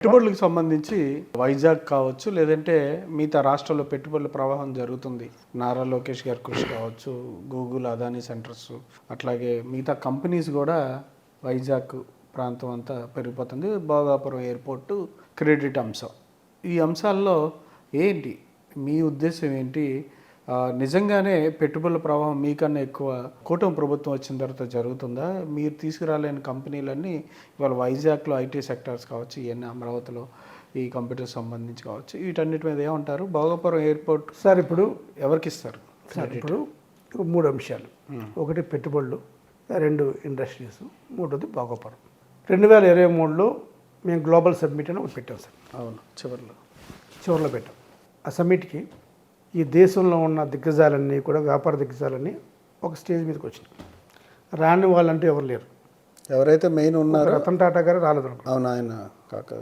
పెట్టుబడులకు సంబంధించి వైజాగ్ కావచ్చు లేదంటే మిగతా రాష్ట్రాల్లో పెట్టుబడుల ప్రవాహం జరుగుతుంది. నారా లోకేష్ గారి కృషి కావచ్చు గూగుల్ అదానీ సెంటర్స్ అట్లాగే మిగతా కంపెనీస్ కూడా వైజాగ్ ప్రాంతం అంతా పెరిగిపోతుంది. భోగాపురం ఎయిర్పోర్టు క్రెడిట్ అంశం. ఈ అంశాల్లో ఏంటి? మీ ఉద్దేశం ఏంటి? నిజంగానే పెట్టుబడుల ప్రవాహం మీకన్నా ఎక్కువ కూటమి ప్రభుత్వం వచ్చిన తర్వాత జరుగుతుందా? మీరు తీసుకురాలేని కంపెనీలన్నీ ఇవాళ వైజాగ్లో ఐటీ సెక్టార్స్ కావచ్చు ఇవన్నీ అమరావతిలో ఈ కంప్యూటర్ సంబంధించి కావచ్చు వీటన్నిటి మీద ఏమంటారు? భోగాపురం ఎయిర్పోర్ట్ సార్ ఇప్పుడు ఎవరికి ఇస్తారు సార్ ఇప్పుడు మూడు అంశాలు. ఒకటి పెట్టుబడులు రెండు ఇండస్ట్రీస్ మూడోది భోగపురం. రెండు వేల ఇరవై మూడులో మేము గ్లోబల్ సబ్మిట్ అని ఒకటి పెట్టాం సార్. అవును చివరిలో. చివరిలో పెట్టాం. ఆ సమ్మిట్కి ఈ దేశంలో ఉన్న దిగ్గజాలన్నీ కూడా వ్యాపార దిగ్గజాలన్నీ ఒక స్టేజ్ మీదకి వచ్చినాయి. రాని వాళ్ళంటూ ఎవరు లేరు. ఎవరైతే మెయిన్ ఉన్నారో రతన్ టాటా గారు రాలేదు అవును ఆయన కాక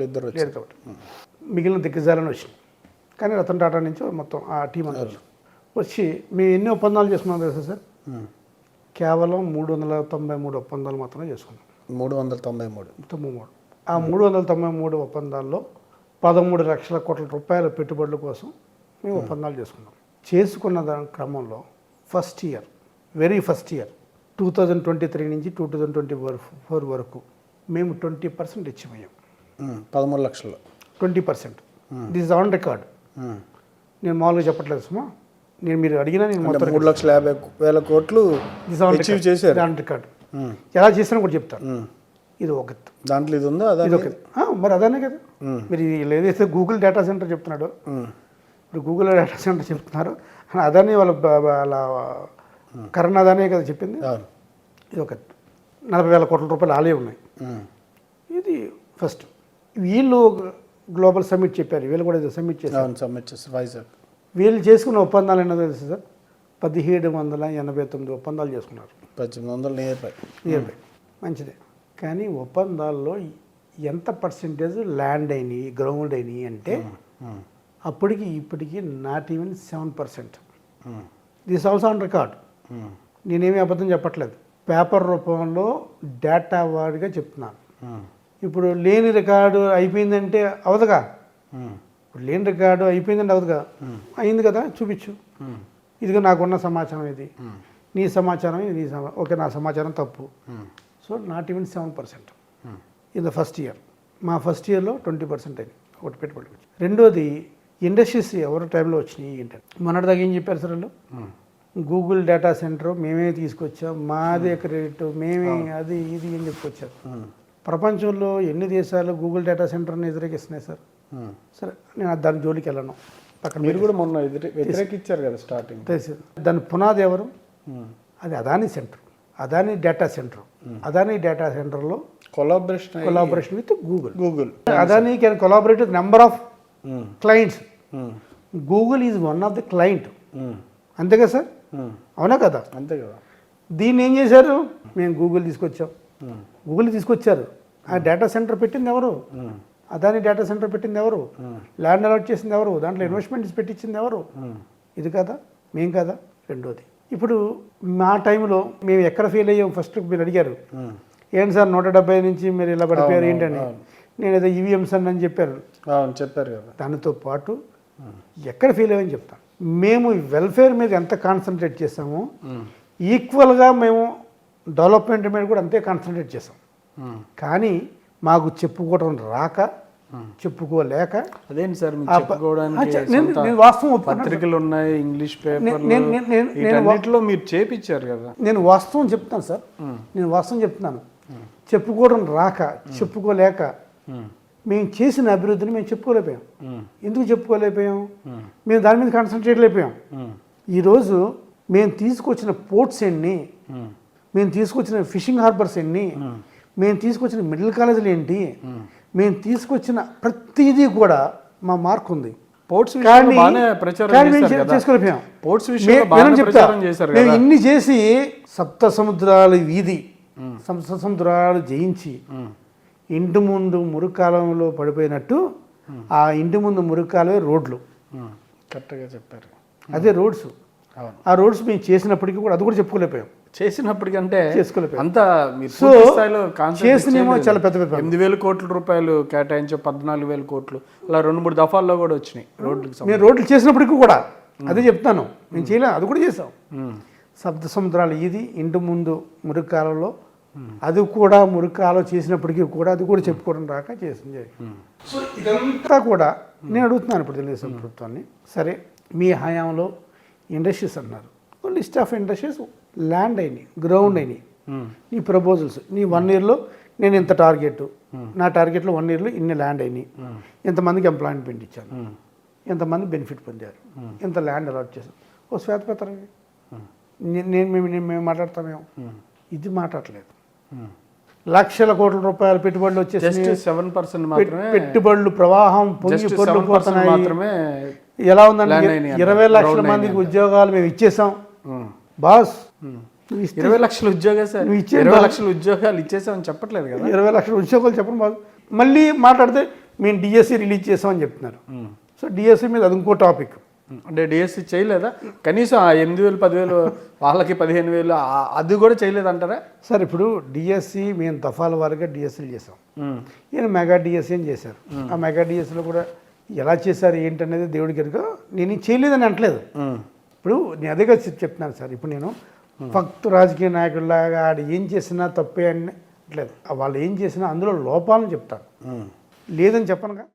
ఇద్దరు కాబట్టి. మిగిలిన దిగ్గజాలని వచ్చినాయి. కానీ రతన్ టాటా నుంచి మొత్తం ఆ టీం అంతా వచ్చి మేము ఎన్ని ఒప్పందాలు చేసుకున్నాం తెలుసా సార్. కేవలం మూడు వందల తొంభై మూడు ఒప్పందాలు మాత్రమే చేసుకున్నాం. మూడు వందల తొంభై మూడు. తొంభై మూడు. ఆ మూడు వందల తొంభై మూడు ఒప్పందాల్లో పదమూడు లక్షల కోట్ల రూపాయల పెట్టుబడుల కోసం మేము ఒప్పందాలు చేసుకున్నాం. చేసుకున్న దాని క్రమంలో first year very first year two thousand twenty three నుంచి టూ థౌజండ్ ట్వంటీ ఫోర్ వరకు మేము ట్వంటీ పర్సెంట్ ఉం. పదమూడు లక్షలు. Twenty percent. This on record. నేను మామూలుగా చెప్పట్లేదు సుమా. నేను మీరు అడిగినా నేను మొత్తం మూడు లక్షల యాభై వేల కోట్లు దిస్ ఆన్ చేశారు. On record um. ఎలా చేసినా కూడా చెప్తాను. ఇది ఒక దాంట్లో ఇది ఉందా? అదా ఒక మరి అదనే కదా. మీరు ఏదైతే గూగుల్ డేటా సెంటర్ చెప్తున్నాడో. ఇప్పుడు గూగుల్ డేటా సెంటర్ చెప్తున్నారు. అదాని వాళ్ళ వాళ్ళ కరణ్ అదానే కదా చెప్పింది? ఇది ఒక నలభై వేల కోట్ల రూపాయలు ఆలే ఉన్నాయి. ఇది ఫస్ట్. వీళ్ళు గ్లోబల్ సమ్మిట్ చెప్పారు. వీళ్ళు కూడా ఇది సమ్మిట్ చేశారు. సబ్మిట్ చేసి వైజాగ్. వీళ్ళు చేసుకున్న ఒప్పందాలు ఏంటో తెలుసు సార్? పదిహేడు వందల ఎనభై తొమ్మిది ఒప్పందాలు చేసుకున్నారు. పద్దెనిమిది వందల నియర్ బై నియర్ బై మంచిదే. కానీ ఒప్పందాల్లో ఎంత పర్సెంటేజ్ ల్యాండ్ అయినాయి గ్రౌండ్ అయినాయి అంటే. అప్పటికి ఇప్పటికి not even seven percent. This also on record. నేనేమి అబద్ధం చెప్పట్లేదు పేపర్ రూపంలో డేటా వాడిగా చెప్తున్నాను ఉం. ఇప్పుడు లేని రికార్డు అయిపోయిందంటే అవదుగా ఉం. ఇప్పుడు లేని రికార్డు అయిపోయిందంటే అవదుగా అయింది కదా చూపించు. ఇదిగో నాకున్న సమాచారం ఇది. నీ సమాచారం ఇది నీ సమా ఓకే నా సమాచారం తప్పు. So not even seven percent. In the first year మా ఫస్ట్ ఇయర్లో ట్వంటీ పర్సెంట్ అయింది ఒకటి పెట్టుబడి రెండోది ఇండస్ట్రీస్ ఎవరి టైంలో వచ్చినాయి ఏంటంటే మొన్నటిదాకా ఏం చెప్పారు సార్ వాళ్ళు. గూగుల్ డేటా సెంటర్ మేమే తీసుకొచ్చాం మాదే క్రెడిట్ మేమే అది ఇది అని చెప్పుకొచ్చారు. ప్రపంచంలో ఎన్ని దేశాలు గూగుల్ డేటా సెంటర్ని వ్యతిరేకిస్తున్నాయి సార్. సరే నేను దాని జోలికి వెళ్ళను. పక్కన మీరు కూడా మొన్న ఎదురు వ్యతిరేకించారు కదా స్టార్టింగ్ దాని పునాది ఎవరు. అది Adani centre. Adani data centre. Adani data సెంటర్లో collaboration collaboration with Google Google Adani can collaborate with number of. Clients. Google is one of the client. అంతే కదా సార్. అవునా కదా? అంతే కదా. దీన్ని ఏం చేశారు? మేము గూగుల్ తీసుకొచ్చాం. గూగుల్ తీసుకొచ్చారు. ఆ డేటా సెంటర్ పెట్టింది ఎవరు. అదాని డేటా సెంటర్ పెట్టింది ఎవరు? ల్యాండ్ అలాట్ చేసింది ఎవరు? దాంట్లో ఇన్వెస్ట్మెంట్స్ పెట్టించింది ఎవరు. ఇది కదా? మేం కదా? రెండోది. ఇప్పుడు మా టైంలో మేము ఎక్కడ ఫెయిల్ అయ్యాం? ఫస్ట్ మీరు అడిగారు. ఏంటి సార్ నూట డెబ్బై నుంచి మీరు ఇలా పడిపోయారు ఏంటని? నేను ఏదో ఈవీఎంస్ అని చెప్పారు. అవును చెప్పారు కదా. దానితో పాటు ఎక్కడ ఫెయిల్ అయ్యామని చెప్తాను. మేము వెల్ఫేర్ మీద ఎంత కాన్సన్ట్రేట్ చేసామో. ఈక్వల్గా మేము డెవలప్మెంట్ మీద కూడా అంతే కాన్సన్ట్రేట్ చేసాం. కానీ మాకు చెప్పుకోవడం రాక చెప్పుకోలేక అదేంటి సార్ నేను సొంత నేను వాస్తవం. పత్రికలు ఉన్నాయి ఇంగ్లీష్ పేపర్లు మీరు చేపించారు కదా. నేను వాస్తవం చెప్తాను సార్. నేను వాస్తవం చెప్తున్నాను. చెప్పుకోవడం రాక చెప్పుకోలేక. మేము చేసిన అభివృద్ధిని మేము చెప్పుకోలేకపోయాం. ఎందుకు చెప్పుకోలేకపోయాం. మేము. దాని మీద కాన్సన్ట్రేట్ లేకపోయాం. ఈరోజు మేము తీసుకొచ్చిన పోర్ట్స్ ఎన్ని. మేము. తీసుకొచ్చిన ఫిషింగ్ హార్బర్స్ ఎన్ని? మేము. తీసుకొచ్చిన మిడిల్ కాలేజీలు ఏంటి? మేము. తీసుకొచ్చిన ప్రతిదీ కూడా మా మార్క్ ఉంది. పోర్ట్స్ చేసుకోలేకపోయాం. పోర్ట్స్ మేము ఇన్ని చేసి సప్త సముద్రాల వీధి సప్త సముద్రాలు జయించి. ఇంటి ముందు మురుకాలంలో పడిపోయినట్టు ఆ ఇంటి ముందు మురుకాలవే రోడ్లు. కరెక్ట్గా చెప్పారు అదే రోడ్స్ ఆ రోడ్స్ మేము చేసినప్పటికీ కూడా అది కూడా చెప్పుకోలేకపోయాం చేసినప్పటికంటే. అంతా మీరు సో, స్థాయిలో చేసినేమో. చాలా పెద్ద పెద్ద ఎనిమిది వేల కోట్ల రూపాయలు కేటాయించే పద్నాలుగు వేల కోట్లు అలా రెండు మూడు దఫాల్లో కూడా వచ్చినాయి సంబంధించి. మేము రోడ్లు చేసినప్పటికీ కూడా అదే చెప్తాను మేము చేయలేం అది కూడా చేసాం. సప్త సముద్రాలు ఇది ఇంటి ముందు మురికి కాలంలో అది కూడా మురికి కాలం చేసినప్పటికీ కూడా అది కూడా చెప్పుకోవడం రాక చేసింది. సో ఇదంతా కూడా నేను అడుగుతున్నాను ఇప్పుడు తెలుగుదేశం ప్రభుత్వాన్ని. సరే మీ హయాంలో ఇండస్ట్రీస్ అన్నారు. లిస్ట్ ఆఫ్ ఇండస్ట్రీస్ ల్యాండ్ అయినాయి గ్రౌండ్ అయినాయి. ఉమ్. నీ ప్రపోజల్స్ నీ వన్ ఇయర్లో నేను ఇంత టార్గెట్? నా టార్గెట్లో వన్ ఇయర్లో ఇన్ని ల్యాండ్ అయినాయి. ఎంతమందికి ఎంప్లాయ్మెంట్ ఇచ్చాను. ఎంతమంది బెనిఫిట్ పొందారు? ఎంత ల్యాండ్ అలాట్ చేశారు? ఓ శ్వేతపత్రం. నేను మేము నేను మేము మాట్లాడతామేమో? ఇది మాట్లాడలేదు. లక్షల కోట్ల రూపాయల పెట్టుబడులు వచ్చేసి సెవెన్ పర్సెంట్ మాత్రమే పెట్టుబడులు ప్రవాహం పొంగి జస్ట్ పొర్లు సెవెన్ పర్సెంట్ పోతున్నాయి. మాత్రమే ఎలా అంటారు. ఇరవై లక్షల మందికి ఉద్యోగాలు మేము ఇచ్చేసాం. ఉమ్. బాస్ ఇస్తే ఇరవై లక్షల ఉద్యోగాలు సార్. ఇరవై లక్షల ఉద్యోగాలు ఇచ్చేసామని చెప్పట్లేదు కదా. ఇరవై లక్షల ఉద్యోగాలు చెప్పండి బాస్. మళ్ళీ మాట్లాడితే మేము డిఎస్సి రిలీజ్ చేసామని చెప్తున్నారు. ఉమ్. సో డిఎస్సి మీద అది ఇంకో టాపిక్. అంటే డిఎస్సి చేయలేదా? కనీసం ఆ ఎనిమిది వేలు పదివేలు వాళ్ళకి పదిహేను వేలు అది కూడా చేయలేదంటారా? సార్ ఇప్పుడు డిఎస్సి మేము దఫాల వారిగా డిఎస్సీలు చేసాం. ఈయన మెగా డిఎస్సీ అని చేశారు. ఆ మెగా డిఎస్సీలో కూడా ఎలా చేశారు ఏంటనేది దేవుడికి ఎరుక నేను చేయలేదని అంటలేదు. ఇప్పుడు నేను అదేగా చెప్- చెప్తున్నాను సార్ ఇప్పుడు నేను ఫక్తు రాజకీయ నాయకుడిలాగా ఆడు ఏం చేసినా తప్పే అని అట్లేదు వాళ్ళు ఏం చేసినా అందులో లోపాలను చెప్తాను. లేదని చెప్పనుగా?